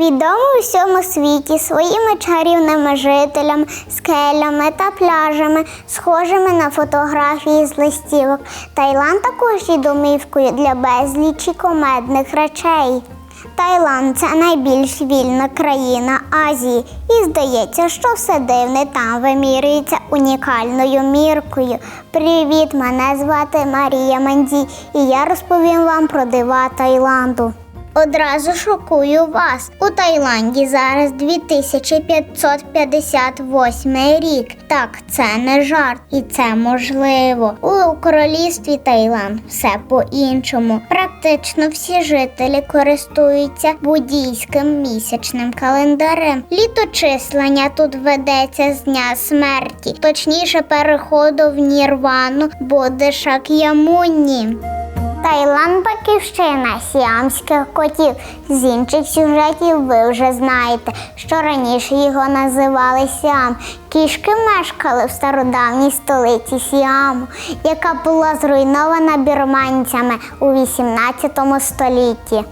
Відомий у всьому світі своїми чарівними жителями, скелями та пляжами, схожими на фотографії з листівок. Таїланд також є домівкою для безлічі комедних речей. Таїланд це найбільш вільна країна Азії, і здається, що все дивне там вимірюється унікальною міркою. Привіт, мене звати Марія Манді, і я розповім вам про дива Таїланду. Одразу шокую вас. У Таїланді зараз 2558 рік. Так, це не жарт, і це можливо. У королівстві Таїланд все по-іншому. Практично всі жителі користуються буддійським місячним календарем. Літочислення тут ведеться з дня смерті, точніше переходу в Нірвану буде Шак'ямунні. Таїланд батьківщина сіамських котів. З інших сюжетів ви вже знаєте, що раніше його називали Сіам. Кішки мешкали в стародавній столиці Сіаму, яка була зруйнована бірманцями у 18 столітті.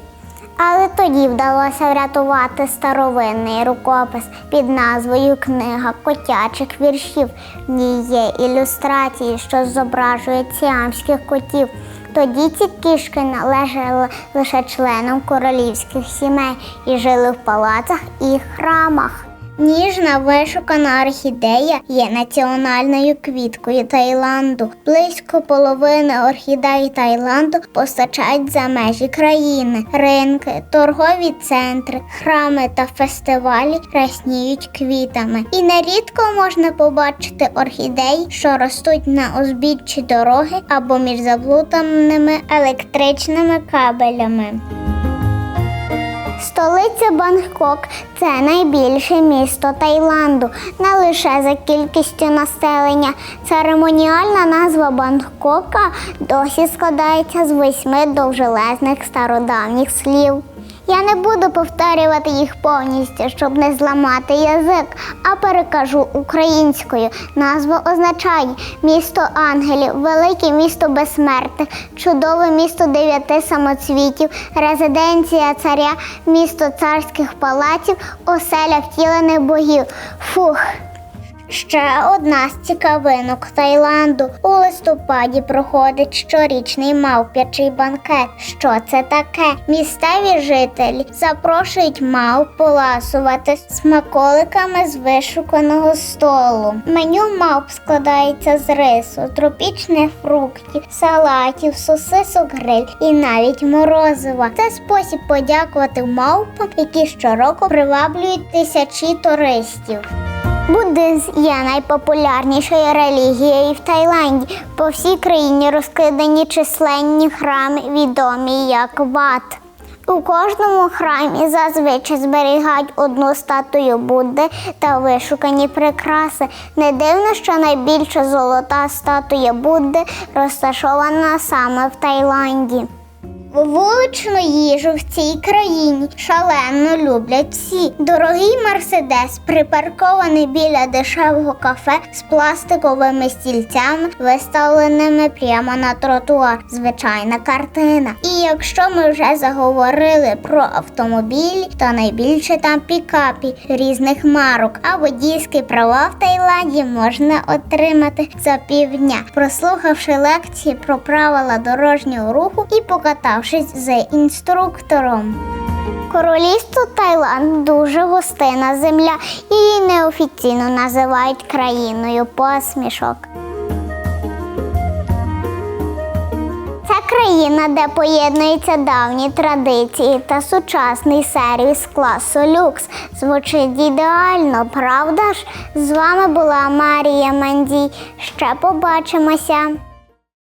Але тоді вдалося врятувати старовинний рукопис під назвою Книга котячих віршів. В ній є ілюстрації, що зображують сіамських котів. Тоді ці кішки належали лише членам королівських сімей і жили в палацах і храмах. Ніжна вишукана орхідея є національною квіткою Таїланду. Близько половини орхідей Таїланду постачають за межі країни. Ринки, торгові центри, храми та фестивалі рясніють квітами. І нерідко можна побачити орхідеї, що ростуть на узбіччі дороги або між заплутаними електричними кабелями. Столиця Бангкок це найбільше місто Таїланду, не лише за кількістю населення. Церемоніальна назва Бангкока досі складається з восьми довжелезних стародавніх слів. Я не буду повторювати їх повністю, щоб не зламати язик, а перекажу українською. Назва означає місто ангелів, велике місто безсмертних, чудове місто дев'яти самоцвітів, резиденція царя, місто царських палаців, оселя втілених богів. Фух. Ще одна з цікавинок Таїланду. У листопаді проходить щорічний мавп'ячий банкет. Що це таке? Місцеві жителі запрошують мавп поласувати смаколиками з вишуканого столу. Меню мавп складається з рису, тропічних фруктів, салатів, сосисок гриль і навіть морозива. Це спосіб подякувати мавпам, які щороку приваблюють тисячі туристів. Буддизм є найпопулярнішою релігією в Таїланді. По всій країні розкидані численні храми, відомі як ват. У кожному храмі зазвичай зберігають одну статую Будди та вишукані прикраси. Не дивно, що найбільша золота статуя Будди розташована саме в Таїланді. Вуличну їжу в цій країні шалено люблять всі. Дорогий мерседес припаркований біля дешевого кафе з пластиковими стільцями, виставленими прямо на тротуар. Звичайна картина. І якщо ми вже заговорили про автомобілі, то найбільше там пікапі різних марок. А водійські права в Таїланді можна отримати за півдня, прослухавши лекції про правила дорожнього руху і покатавшись з інструктором. Королівство Таїланд дуже гостина земля, її неофіційно називають країною посмішок. Це країна, де поєднуються давні традиції та сучасний сервіс класу люкс. Звучить ідеально, правда ж? З вами була Марія Мандій. Ще побачимося.